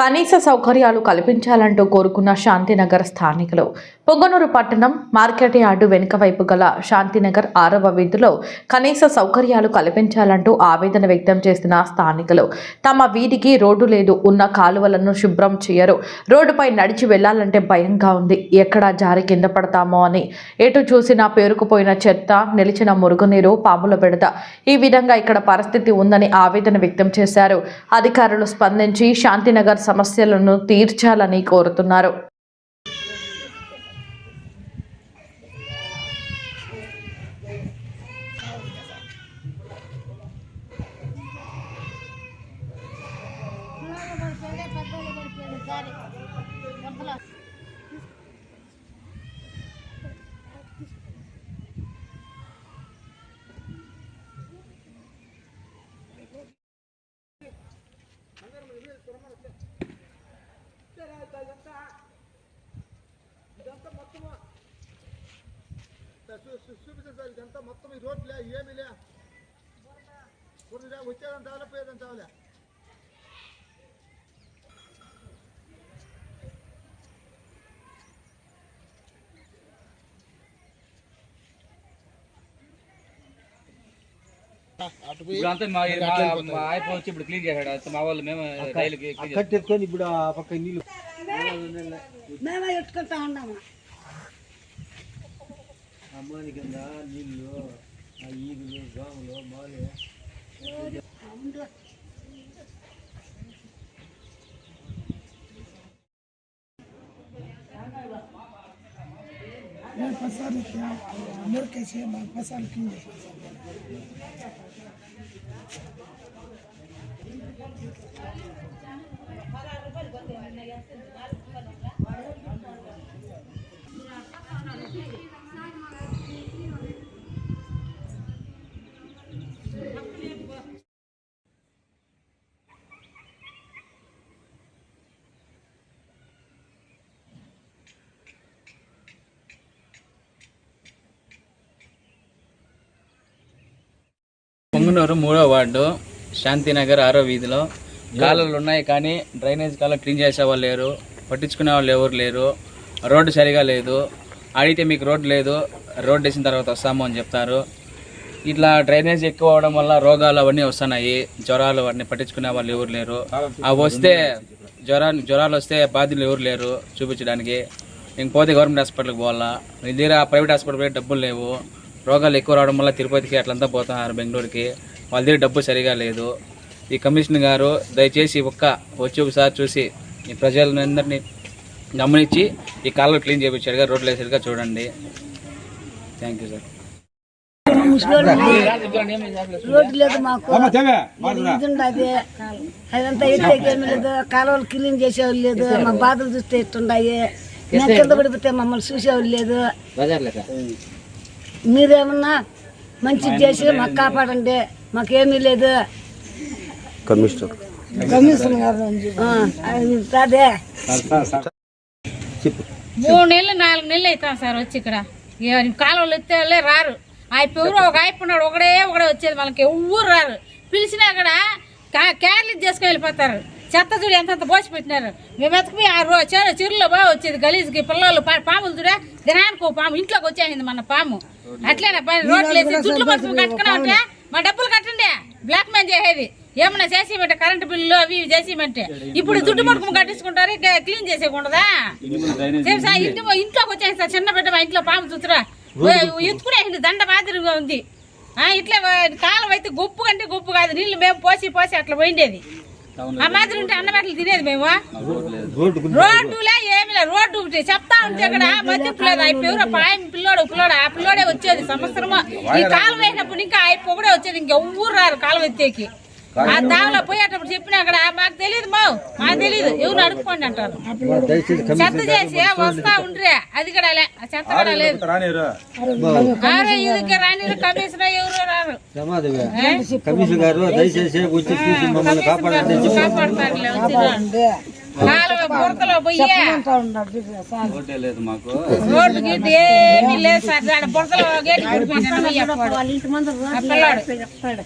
కనీస సౌకర్యాలు కల్పించాలంటూ కోరుకున్న శాంతినగర్ స్థానికులు. పొంగనూరు పట్టణం మార్కెట్ యార్డు వెనుక వైపు గల శాంతినగర్ ఆరవ వీధిలో కనీస సౌకర్యాలు కల్పించాలంటూ ఆవేదన వ్యక్తం చేసిన స్థానికులు. తమ వీధికి రోడ్డు లేదు ఉన్న కాలువలను శుభ్రం చేయరు. రోడ్డుపై నడిచి వెళ్ళాలంటే భయంగా ఉంది. ఎక్కడ జారి కింద పడతామో అని. ఎటు చూసినా పేరుకుపోయిన చెత్త నిలిచిన మురుగునీరు పాముల బెడద. ఈ విధంగా ఇక్కడ పరిస్థితి ఉందని ఆవేదన వ్యక్తం చేశారు. అధికారులు స్పందించి శాంతినగర్ సమస్యలను తీర్చాలని కోరుతున్నారు. చూపించండి సార్ ఇదంతా మొత్తం ఈ రోడ్లే ఏమీ లే కొద్దిగా వచ్చేదంత చాలే పోయేదంత చాలే ఇప్పుడు అంతా మా మా- మా ఆయన వచ్చి ఇప్పుడు క్లీన్ చేశాడు అంతా మా వాళ్ళు మేము రైలుకి క్లీన్ చేస్తాం. కట్టెత్తుకొని ఇప్పుడు ఆ పక్క నీళ్ళు మేమే ఎట్టుకుంటా ఉన్నాము అమ్మాని కింద నీళ్ళు ఆ ఈగులు దోమలు మాలు मैं फसल क्या मुर कैसे मैं फसल की పొంగునూరు మూడో వార్డు శాంతినగర్ ఆరో వీధిలో. కాలువలు ఉన్నాయి కానీ డ్రైనేజ్ కాలువ క్లీన్ చేసే వాళ్ళు లేరు పట్టించుకునే వాళ్ళు ఎవరు లేరు రోడ్డు సరిగా లేదు. అడిగితే మీకు రోడ్డు లేదు రోడ్డు వేసిన తర్వాత వస్తాము అని చెప్తారు. ఇట్లా డ్రైనేజ్ ఎక్కువ అవడం వల్ల రోగాలు అవన్నీ వస్తున్నాయి. జ్వరాలు అవన్నీ పట్టించుకునే వాళ్ళు ఎవరు లేరు. అవి వస్తే జ్వరాలు జ్వరాలు వస్తే బాధ్యులు ఎవరు లేరు చూపించడానికి. ఇంక పోతే గవర్నమెంట్ హాస్పిటల్కి పోవాలా. మీ దగ్గర ప్రైవేట్ హాస్పిటల్ పోయి డబ్బులు లేవు. రోగాలు ఎక్కువ రావడం వల్ల తిరుపతికి అట్లంతా పోతున్నారు బెంగళూరుకి. వాళ్ళ దగ్గర డబ్బు సరిగా లేదు. ఈ కమిషనర్ గారు దయచేసి ఒక్క వచ్చి ఒకసారి చూసి ఈ ప్రజలందరినీ గమనించి ఈ కాలువలు క్లీన్ చేయించాడుగా రోడ్లు వేసేట్టుగా చూడండి. Thank you sir. రోడ్డు లేదు మాకు ఇది ఉండదు అదంతా లేదు. కాలువలు క్లీన్ చేసేవాళ్ళు లేదు. మా బాధలు చూస్తే ఎట్టుండాయి మేము కింద పడిపోతే మమ్మల్ని చూసేవాళ్ళు లేదు. మీరేమన్నా మంచిది చేసి మాకు కాపాడండి. మాకేమీ లేదు. కమిషనర్ కమిషనర్ గారు అదే. మూడు నెలలు నాలుగు నెలలు అవుతాం సార్ వచ్చి ఇక్కడ. ఏ- కాలువలు ఎత్తే వాళ్ళే రారు. ఆ ఎవరో ఒక ఆయప్ప ఉన్నాడు ఒకడే ఒకడే వచ్చేది మనకి ఎవ్వరు రారు. పిలిచినా కూడా క్యార్లెస్ చేసుకుని వెళ్ళిపోతారు. చెత్త చూడు ఎంత అంత పోసి పెట్టినారు. మేము ఎత్తకపోయి ఆ రో చెరు చెరువులో బాగా వచ్చేది గలీజ్కి పిల్లలు పాములు చూడే దినానికి పాము ఇంట్లోకి వచ్చేసింది మన పాము. అట్లేనా రోడ్లు వేసి కట్టుకున్నా ఉంటే మా డబ్బులు కట్టండి బ్లాక్ మెయిల్ చేసేది. ఏమన్నా చేసేయమంటే కరెంటు బిల్లు అవి ఇవి చేసేయమంటే ఇప్పుడు దుడ్డు పట్టుకుని కట్టించుకుంటారు క్లీన్ సార్ ఇంటి ఇంట్లోకి వచ్చేసి చిన్న బిడ్డ మా ఇంట్లో పాము చూతురా ఎత్తుకునే దండ మాదిరిగా ఉంది. ఆ, ఇట్లా కాలం అయితే గొప్పు కంటే గొప్పు కాదు. నీళ్ళు మేము పోసి పోసి అట్లా పోయిండేది. ఆ మాదిరి ఉంటే అన్నబెట్టలు తినేది మేము? రోడ్డులే ఏమి లేదు. రోడ్డు ఒకటి చెప్తా ఉంటే ఇక్కడ మధ్యపు లేదు అయిపోయి పాయం పిల్లోడు పిల్లోడు ఆ పిల్లోడే వచ్చేది సంవత్సరము. ఈ కాలం వేసినప్పుడు ఇంకా అయిపో కూడా వచ్చేది. ఇంకా ఎవ్వరు రారు కాలం ఎత్తేకి. ఆ దావలో పోయేటప్పుడు చెప్పినా అక్కడ మాకు తెలియదు మావు మాకు తెలియదు ఎవరు అడుక్కోండి అంటారు చెత్త చేసి వస్తా ఉండ్రే అది కూడా లే. ఆ చెత్త కూడా లేదు ఆరే ఇది రాని కమిషనర్ ఎవరు రారు ఏ? కమిషనర్ గారు దయచేసి వచ్చి చూసి మమ్మల్ని కాపాడండి అని చెప్పి కాపాడతారులే, వచ్చిరా. కాలువ బురదలో పోయి రోడ్డే లేదు మాకు రోడ్డు గిడ్డు ఏమీ లేదు సార్ ఆడ బురదలో గేట్ పడిపోయినాడు ఆ పిల్లాడు రోడ్డు